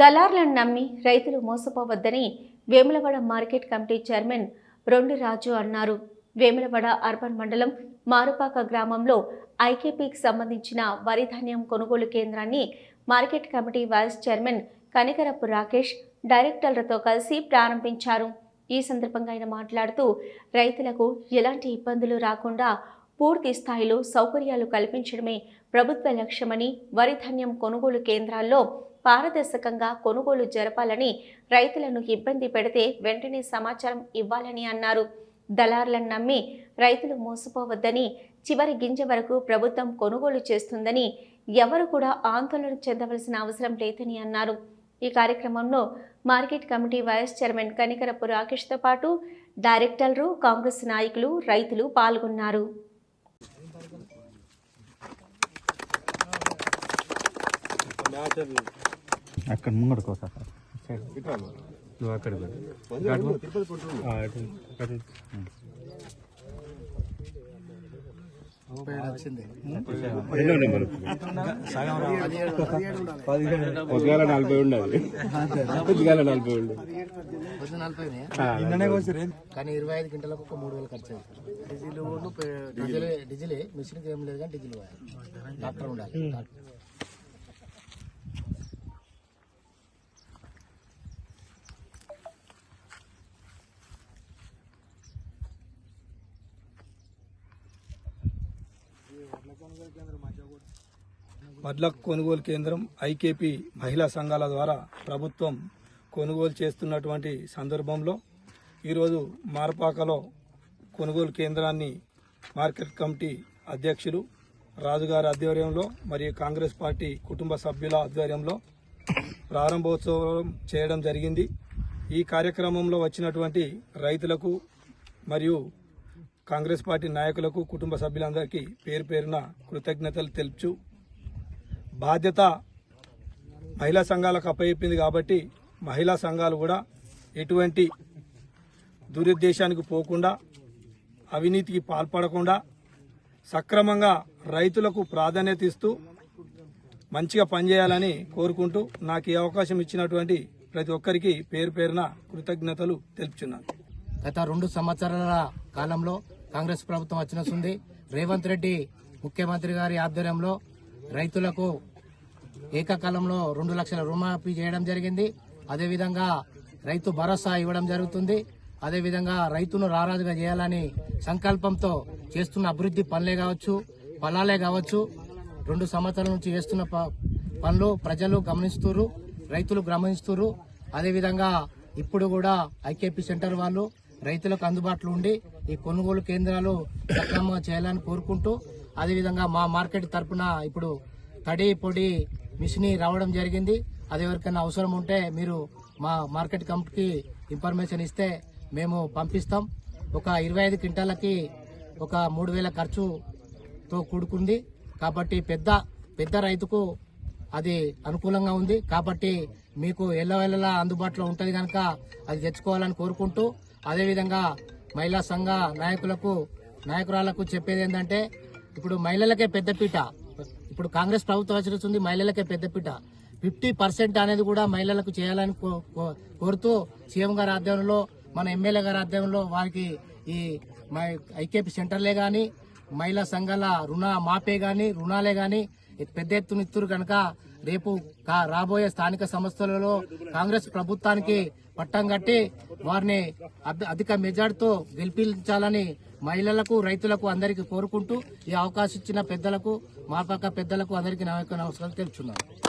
దళార్లను నమ్మి రైతులు మోసపోవద్దని Vemulawada market committee chairman Rondi Raju అన్నారు. వేములవాడ అర్బన్ మండలం మారుపాక గ్రామంలో ఐకేపీకి సంబంధించిన వరి ధాన్యం కొనుగోలు కేంద్రాన్ని market committee vice chairman Kanikarapu Rakesh డైరెక్టర్లతో కలిసి ప్రారంభించారు. ఈ సందర్భంగా ఆయన మాట్లాడుతూ రైతులకు ఎలాంటి ఇబ్బందులు రాకుండా పూర్తి స్థాయిలో సౌకర్యాలు కల్పించడమే ప్రభుత్వ లక్ష్యమని వరి ధాన్యం కొనుగోలు కేంద్రాల్లో పారదర్శకంగా కొనుగోలు జరపాలని రైతులను ఇబ్బంది పెడితే వెంటనే సమాచారం ఇవ్వాలని అన్నారు. దళారులను నమ్మి రైతులు మోసపోవద్దని చివరి గింజ వరకు ప్రభుత్వం కొనుగోలు చేస్తుందని ఎవరు కూడా ఆందోళన చెందవలసిన అవసరం లేదని అన్నారు. ఈ కార్యక్రమంలో market committee vice chairman Kanikarapu రాకేష్తో పాటు డైరెక్టర్లు కాంగ్రెస్ నాయకులు రైతులు పాల్గొన్నారు. అక్కడ ముంగడుకో సార్. నువ్వు అక్కడ పొద్దుగాల నలభై ఉండాలి పొద్దుగాల నలభై ఉండాలి కానీ ఇరవై ఐదు గంటలకు ఒక మూడు వేలు ఖర్చు అవుతుంది డీజిల్ డీజిల్ డీజిలే. మిషన్కి ఏం లేదు కానీ డీజిల్ డాక్టర్ ఉండాలి. వడ్ల కొనుగోలు కేంద్రం ఐకేపీ మహిళా సంఘాల ద్వారా ప్రభుత్వం కొనుగోలు చేస్తున్నటువంటి సందర్భంలో ఈరోజు మారపాకలో కొనుగోలు కేంద్రాన్ని మార్కెట్ కమిటీ అధ్యక్షులు రాజుగారి ఆధ్వర్యంలో మరియు కాంగ్రెస్ పార్టీ కుటుంబ సభ్యుల ఆధ్వర్యంలో ప్రారంభోత్సవం చేయడం జరిగింది. ఈ కార్యక్రమంలో వచ్చినటువంటి రైతులకు మరియు కాంగ్రెస్ పార్టీ నాయకులకు కుటుంబ సభ్యులందరికీ పేరు పేరున కృతజ్ఞతలు తెలుపుచు బాధ్యత మహిళా సంఘాలకు అప్పయిపోయింది కాబట్టి మహిళా సంఘాలు కూడా ఎటువంటి దురుద్దేశానికి పోకుండా అవినీతికి పాల్పడకుండా సక్రమంగా రైతులకు ప్రాధాన్యత ఇస్తూ మంచిగా పనిచేయాలని కోరుకుంటూ నాకు ఈ అవకాశం ఇచ్చినటువంటి ప్రతి ఒక్కరికి పేరు పేరున కృతజ్ఞతలు తెలుపుచున్నాను. గత రెండు సంవత్సరాల కాలంలో కాంగ్రెస్ ప్రభుత్వం వచ్చినస్తుంది రేవంత్ రెడ్డి ముఖ్యమంత్రి గారి ఆధ్వర్యంలో రైతులకు ఏకకాలంలో రెండు లక్షల రుణమాఫీ చేయడం జరిగింది. అదేవిధంగా రైతు భరోసా ఇవ్వడం జరుగుతుంది. అదేవిధంగా రైతును రారాజుగా చేయాలని సంకల్పంతో చేస్తున్న అభివృద్ధి పనులే కావచ్చు ఫలాలే కావచ్చు రెండు సంవత్సరాల నుంచి చేస్తున్న పనులు ప్రజలు గమనిస్తున్నారు రైతులు గమనిస్తున్నారు అదేవిధంగా ఇప్పుడు కూడా ఐకేపీ సెంటర్ వాళ్ళు రైతులకు అందుబాటులో ఉండి ఈ కొనుగోలు కేంద్రాలు సక్రమంగా చేయాలని కోరుకుంటూ అదేవిధంగా మా మార్కెట్ తరపున ఇప్పుడు తడి పొడి మిషన్ రావడం జరిగింది. అది ఎవరికైనా అవసరం ఉంటే మీరు మా మార్కెట్ కమిటీకి ఇన్ఫర్మేషన్ ఇస్తే మేము పంపిస్తాం. ఒక ఇరవై ఐదు క్వింటాలకి ఒక మూడు వేల ఖర్చుతో కూడుకుంది. కాబట్టి పెద్ద పెద్ద రైతుకు అది అనుకూలంగా ఉంది. కాబట్టి మీకు ఎల్లవెల్లలా అందుబాటులో ఉంటుంది కనుక అది తెచ్చుకోవాలని కోరుకుంటూ అదేవిధంగా మహిళా సంఘ నాయకులకు నాయకురాలకు చెప్పేది ఏంటంటే ఇప్పుడు మహిళలకే పెద్దపీట ఇప్పుడు కాంగ్రెస్ ప్రభుత్వం వచ్చినస్తుంది మహిళలకే పెద్దపీట ఫిఫ్టీ పర్సెంట్ అనేది కూడా మహిళలకు చేయాలని కో- కో- కోరుతూ సీఎం గారి ఆధ్వర్యంలో మన ఎమ్మెల్యే గారి ఆధ్వర్యంలో వారికి ఈ మై- ఐకేపీ సెంటర్లే కానీ మహిళా సంఘాల రుణ మాపే కానీ రుణాలే కానీ పెద్ద ఎత్తున ఇత్తురు కనుక రేపు కా- రాబోయే స్థానిక సంస్థలలో కాంగ్రెస్ ప్రభుత్వానికి పట్టం కట్టి వారిని అధిక మెజార్టీతో గెలిపించాలని మహిళలకు రైతులకు అందరికీ కోరుకుంటూ ఈ అవకాశం ఇచ్చిన పెద్దలకు మా పెద్దలకు అందరికీ నా యొక్క నమస్కారం తెలుపుతున్నాను